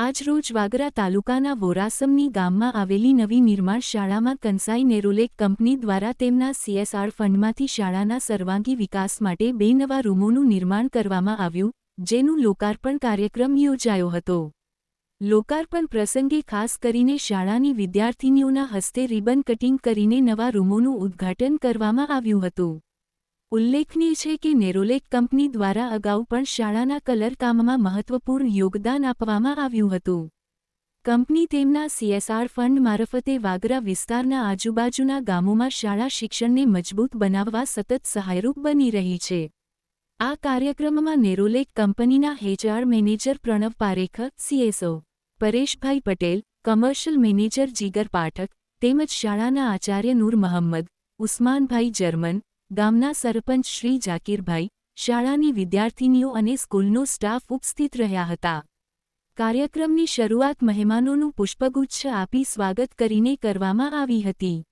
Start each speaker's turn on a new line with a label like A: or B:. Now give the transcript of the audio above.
A: આજરોજ વાગરા તાલુકાના વોરાસમની ગામમાં આવેલી નવી નિર્માણ શાળામાં કંસાઈ નેરોલેક કંપની દ્વારા તેમના સીએસઆર ફંડમાંથી શાળાના સર્વાંગી વિકાસ માટે બે નવા રૂમોનું નિર્માણ કરવામાં આવ્યું, જેનું લોકાર્પણ કાર્યક્રમ યોજાયો હતો. લોકાર્પણ પ્રસંગે ખાસ કરીને શાળાની વિદ્યાર્થિનીઓના હસ્તે રિબન કટિંગ કરીને નવા રૂમોનું ઉદ્ઘાટન કરવામાં આવ્યું હતું. ઉલ્લેખનીય છે કે નેરોલેક કંપની દ્વારા અગાઉ પણ શાળાના કલર કામમાં મહત્વપૂર્ણ યોગદાન આપવામાં આવ્યું હતું. કંપની તેમના સીએસઆર ફંડ મારફતે વાગરા વિસ્તારના આજુબાજુના ગામોમાં શાળા શિક્ષણને મજબૂત બનાવવા સતત સહાયરૂપ બની રહી છે. આ કાર્યક્રમમાં નેરોલેક કંપનીના HR manager Pranav Parekh, CSO Pareshbhai Patel, commercial manager Jigar Pathak, તેમજ શાળાના આચાર્ય નૂર મહમ્મદ ઉસ્માનભાઈ જર્મન ગામના સરપંચ શ્રી જાકીરભાઈ, શાળાની વિદ્યાર્થિનીઓ અને સ્કૂલનો સ્ટાફ ઉપસ્થિત રહ્યા હતા. કાર્યક્રમની શરૂઆત મહેમાનોનું પુષ્પગુચ્છ આપી સ્વાગત કરીને કરવામાં આવી હતી.